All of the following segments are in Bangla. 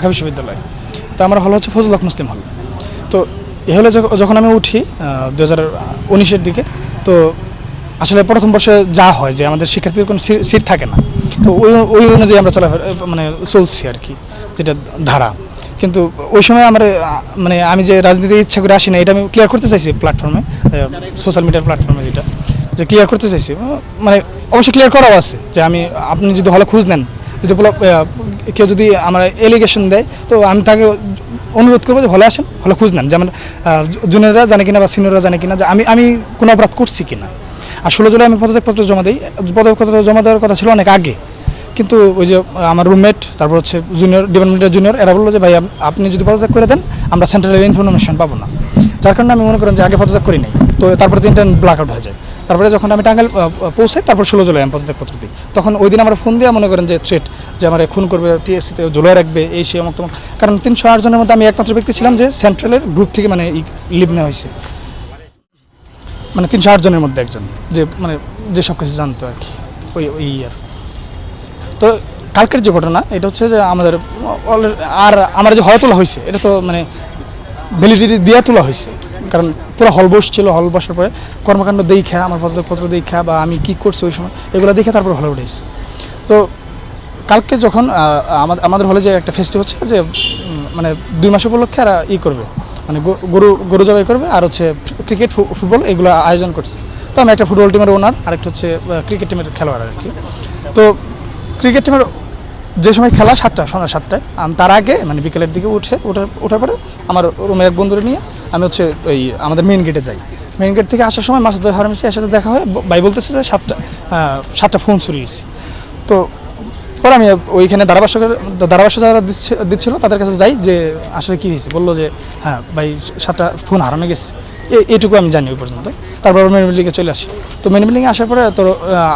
ঢাকা বিশ্ববিদ্যালয়। তো আমার হল হচ্ছে ফজল মুসলিম হল। তো এ হলে যখন আমি উঠি দু হাজার উনিশের দিকে, তো আসলে প্রথম বর্ষে যা হয় যে আমাদের শিক্ষার্থীর কোনো সিট থাকে না। তো ওই ওই অনুযায়ী আমরা চলাফেরা মানে চলছি আর কি, যেটা ধারা। কিন্তু ওই সময় আমার মানে আমি যে রাজনীতি ইচ্ছা করে আসি না, এটা আমি ক্লিয়ার করতে চাইছি প্ল্যাটফর্মে সোশ্যাল মিডিয়ার প্ল্যাটফর্মে যেটা, যে ক্লিয়ার করতে চাইছি। মানে অবশ্যই ক্লিয়ার করাও আছে যে আমি, আপনি যদি হলে খোঁজ নেন, যদি কেউ যদি আমার এলিগেশন দেয়, তো আমি তাকে অনুরোধ করব যে হলে আসেন, হলে খোঁজ নেন। যেমন জুনিয়ররা জানে কিনা বা সিনিয়ররা জানে কিনা যে আমি আমি কোনো অপরাধ করছি কিনা। আর ষোলো জুলাই আমি পদত্যাগপত্র জমা দিই। পদত্যাগপত্র জমা দেওয়ার কথা ছিল অনেক আগে। কিন্তু ওই যে আমার রুমমেট তারপর হচ্ছে জুনিয়র ডিপার্টমেন্টের জুনিয়র এরা বলল যে ভাই আপনি যদি পদত্যাগ করে দেন, আমরা সেন্ট্রালের ইনফরমেশন পাবো না। যার কারণে আমি মনে করেন যে আগে পদত্যাগ করি নাই। তো তারপরে তিনটা ব্ল্যাক আউট হয়ে যায়। তারপরে যখন আমি টাঙ্গাইল পৌঁছাই তারপর ষোলো জুলাই আমি পদত্যাগপত্র দিই। তখন ওই দিন আমার ফোন দিয়ে মনে করেন যে থ্রেট যে আমার খুন করবে টিএসসিতে জুলাই রাখবে, এই সে অমুক তমুক। কারণ তিনশো আটজনের মধ্যে আমি একমাত্র ব্যক্তি ছিলাম যে সেন্ট্রালের গ্রুপ থেকে মানে লিভ নেওয়া হয়েছে। মানে তিনশো আটজনের মধ্যে একজন, যে মানে যে সব কিছু জানতো আর কি, ওই ওই ইয়ার তো কালকের যে ঘটনা, এটা হচ্ছে যে আমাদের আর আমার যে হল তোলা হয়েছে, এটা তো মানে ভ্যালিডিটি দিয়ে তোলা হয়েছে। কারণ পুরো হল বসছিল, হল বসার পরে কর্মকাণ্ড দেখা, আমার পত্রপত্র দেখা বা আমি কি করছি ওই সময়, এগুলো দেখে তারপর হলে উঠে এসেছি তো কালকে যখন আমাদের আমাদের হলে যে একটা ফেস্টিভ হচ্ছে যে মানে দুই মাস উপলক্ষে আর ই করবে মানে গরু গরু জবাই করবে আর হচ্ছে ক্রিকেট ফুটবল এগুলো আয়োজন করছে। তো আমি একটা ফুটবল টিমের ওনার আর একটা হচ্ছে ক্রিকেট টিমের খেলোয়াড় আর কি তো ক্রিকেট টিমের যে সময় খেলা সাতটা, সন্ধ্যা সাতটায় তার আগে মানে বিকেলের দিকে উঠে ওঠার ওঠার পরে আমার রুমের এক বন্ধুরে নিয়ে আমি হচ্ছে ওই আমাদের মেন গেটে যাই। মেন গেট থেকে আসার সময় মাসুদ ভাই হারমেসি এর সাথে দেখা হয় ভাই বলতেছে যে সাতটা সাতটা ফোন চুরি হয়েছে। তো পরে আমি ওইখানে ধারাভাষ্যকের ধারাভাষ্য যারা দিচ্ছে দিচ্ছিল তাদের কাছে যাই যে আসলে কী হয়েছে? বলল যে হ্যাঁ ভাই সাতটা ফোন হারানো গেছে। এইটুকু আমি জানি ওই পর্যন্ত। তারপর মেন বিল্ডিংয়ে চলে আসি। তো মেন বিল্ডিংয়ে আসার পরে তো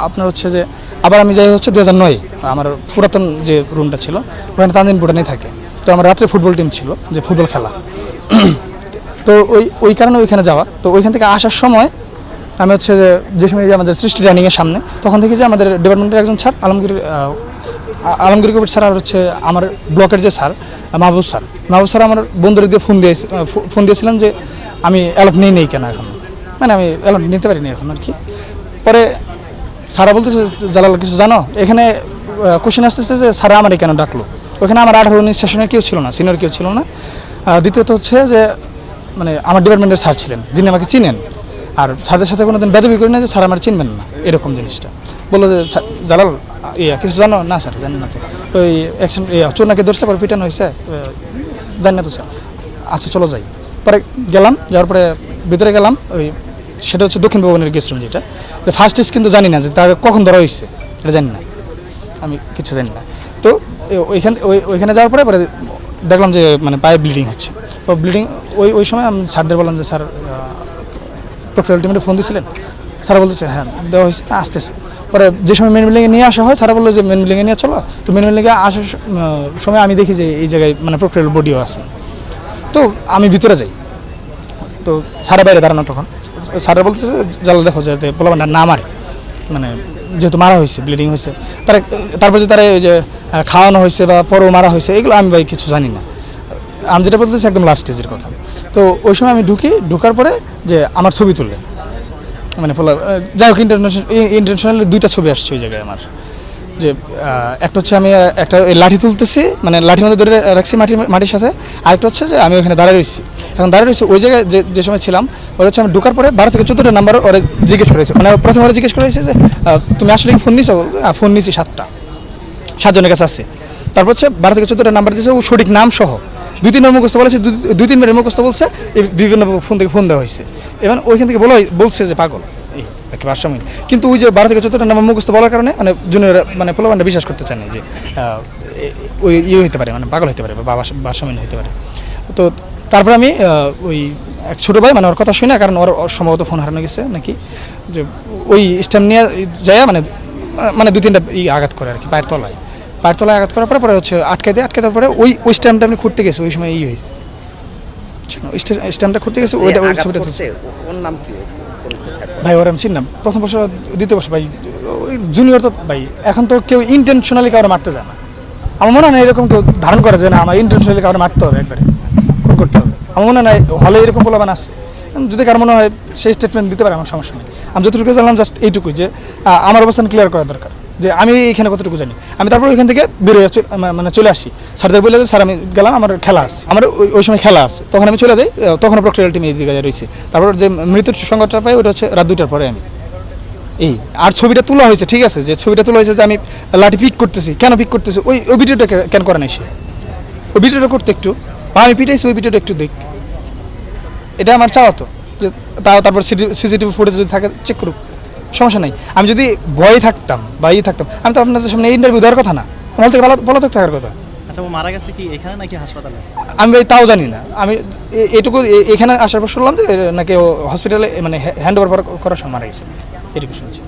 আপনার হচ্ছে যে আবার আমি যাই হচ্ছে দু হাজার নয়, আমার পুরাতন যে রুমটা ছিল, ওখানে তানদিন ভুটানেই থাকে। তো আমার রাত্রে ফুটবল টিম ছিল, যে ফুটবল খেলা। তো ওই ওই কারণে ওইখানে যাওয়া। তো ওইখান থেকে আসার সময় আমি হচ্ছে যে সময় যে আমাদের সৃষ্টি রানিংয়ের সামনে, তখন দেখি যে আমাদের ডিপার্টমেন্টের একজন স্যার আলমগীর আলমগীর কবির স্যার আর হচ্ছে আমার ব্লকের যে sir Mahbub sir Mahbub sir আমার বন্ধুদের দিয়ে ফোন দিয়ে ফোন দিয়েছিলেন যে আমি অ্যালট নেই নেই কেন এখন? মানে আমি অ্যালট নিতে পারিনি এখন আর কি। পরে স্যারা বলতেছে, জালাল, কিছু জানো? এখানে কোশ্চেন আসতেছে যে স্যারা আমারে কেন ডাকলো? ওখানে আমার আঠারো উনিশ সেশনের কেউ ছিল না সিনিয়র কেউ ছিল না। দ্বিতীয়ত হচ্ছে যে মানে আমার ডিপার্টমেন্টের স্যার ছিলেন, যিনি আমাকে চিনেন। আর স্যারদের সাথে কোনো দিন বেদবি করি না যে স্যার আমার চিনবেন না, এরকম জিনিসটা। বলল যে জালাল, ইয়া, কিছু জানো? না, স্যার, জানি না তো। ওই অ্যাক্সিডেন্ট ইয়া চোর নাকি ধরছে, পরে পিটানো হয়েছে জানি না তো, স্যার। আচ্ছা চলো যাই। পরে গেলাম, যাওয়ার পরে ভিতরে গেলাম, ওই, সেটা হচ্ছে দক্ষিণ ভবনের গেস্ট রুম যেটা। ফার্স্ট ইস কিন্তু জানি না যে তার কখন ধরা হয়েছে এটা জানি না। আমি কিছু জানি না। তো ওইখানে, ওই, ওইখানে যাওয়ার পরে পরে দেখলাম যে মানে পায়ে ব্লিডিং হচ্ছে। তো ব্লিডিং ওই ওই সময় আমি স্যারদের বললাম যে, স্যার প্রফেশনাল টিমের ফোন দিয়েছিলেন স্যার বলতেছে হ্যাঁ দেওয়া হয়েছে, আসতেছে। পরে যে সময় মেন বিল্ডিংয়ে নিয়ে আসা হয়, স্যার বলল যে মেন বিল্ডিংয়ে নিয়ে চলো। তো মেন বিল্ডিংয়ে আসার সময় আমি দেখি যে, এই জায়গায় মানে প্রফেশনাল বডিও আছে। তো আমি ভিতরে যাই। তো স্যারে বাইরে দাঁড়ানো তখন। স্যারে বলতেছে, জাল দেখো যে পোলাপানটা না না মারে। মানে যেহেতু মারা হয়েছে ব্লিডিং হয়েছে, তারা তারপর যে তারা ওই যে খাওয়ানো হয়েছে বা পরও মারা হয়েছে, এগুলো আমি ভাই কিছু জানি না। আমি যেটা বলতেছি একদম লাস্ট স্টেজের কথা। তো ওই সময় আমি ঢুকি ঢোকার পরে যে আমার ছবি তুললেন মানে আহ, যাই হোক ইন্টারন্যাশনাল ইন্টারন্যাশনাল দুইটা ছবি আসছে ওই জায়গায় আমার। যে একটা হচ্ছে আমি একটা লাঠি তুলতেছি মানে লাঠির মধ্যে ধরে রাখছি মাটির মাটির সাথে। আরেকটা হচ্ছে যে আমি ওখানে দাঁড়িয়ে রয়েছি এখন দাঁড়িয়ে রয়েছি ওই জায়গায় যে যে সময় ছিলাম ওরা হচ্ছে আমি ঢোকার পরে বারো থেকে চোদ্দোটা নাম্বার ওরা জিজ্ঞেস করেছে। মানে প্রথমে ওরা জিজ্ঞেস করেছে যে তুমি আসলে ফোন নিছো? ফোন নিছি সাতটা। সাতজনের কাছে আছে তারপর হচ্ছে বারো থেকে চোদ্দোটা নাম্বার দিয়েছে ও সঠিক নাম সহ। দুই তিনবার মুখস্থ বলেছে, দুই- তিনবার মুখস্থ বলছে বিভিন্ন ফোন থেকে ফোন দেওয়া হয়েছে। এবং ওইখান থেকে বলা বলছে যে পাগল। একটা ভারসাম্য কিন্তু ওই যে বারো থেকে চোদ্দোটা নাম্বার মুখস্থ বলার কারণে মানে জুনিয়র মানে পোলাপানটা বিশ্বাস করতে চান না যে ওই ইয়ে হতে পারে মানে পাগল হতে পারে, বা ভারসাম্য হতে পারে। তো তারপর আমি ওই এক ছোটো ভাই মানে ওর কথা শুনে, কারণ ওর সম্ভবত ফোন হারানো গেছে নাকি, যে ওই স্ট্যাম্প নিয়ে যায় মানে মানে দু তিনটা আঘাত করে আর কি, পায়ের তলায়। পায়ের তলায় আঘাত করার পরে পরে হচ্ছে আটকে দিয়ে আটকে দেওয়ার পরে ওই ওই স্ট্যাম্পটা আপনি খুঁড়তে গেছে ওই সময় ই হয়েছে। স্ট্যাম্পটা খুঁড়তে গেছে ওইটা ওই ছবিটা ওর নাম কি? ভাই ওর আমি চিনলাম প্রথম বছর দ্বিতীয় বছর ভাই ওই জুনিয়র তো ভাই এখন তো কেউ ইন্টেনশনালি কারও মারতে যায় না। আমার মনে হয় না এরকম কেউ ধারণ করে যে না আমার ইন্টারন্যাশনালি কাউকে মারতে হবে একবারে খুন করতে হবে। আমার মনে হয় হলে এরকম বলবান আসছে যদি কার মনে হয় সেই স্টেটমেন্ট দিতে পারে আমার সমস্যা নেই। আমি যতটুকু জানলাম জাস্ট এইটুকুই যে আমার অবস্থান ক্লিয়ার করা দরকার। যে আমি এখানে কতটুকু জানি। আমি তারপর ওইখান থেকে বেরোয় মানে চলে আসি। স্যারদের বলে যে, স্যার, আমি গেলাম, আমার খেলা আছে। আমার ওই- সময় খেলা আছে। তখন আমি চলে যাই তখন প্রক্রিয়াল টিম এই দিকে রয়েছে। তারপর যে মৃত্যুর সংবাদটা পাই, ওটা হচ্ছে রাত দুইটার পরে আমি। এই, আর ছবিটা তোলা হয়েছে, ঠিক আছে? যে ছবিটা তোলা হয়েছে যে আমি লাঠি পিক করতেছি। কেন পিক করতেছি? ওই ওই ভিডিওটা কেন করে নাই সে ওই ভিডিওটা করতে একটু। বা আমি পিটাইছি, ওই ভিডিওটা একটু দেখ। এটা আমার চাওয়া তো। যে তাও তারপর সিসিটিভি ফুটেজ যদি থাকে চেক করুক। সমস্যা নাই। আমি যদি ভয়ে থাকতাম বা ইয়ে থাকতাম আমি তো আপনাদের সামনে ইন্টারভিউ দেওয়ার কথা না। আমার থেকে ভালো ভালো থাকার কথা। আচ্ছা ও মারা গেছে কি এখানে নাকি হাসপাতালে? আমি তাও জানি না। আমি এটুকু এখানে আসার পর শুনলাম যে নাকি ও হসপিটালে মানে হ্যান্ড ওভার করার সময় মারা গেছে। এটুকু শুনছি।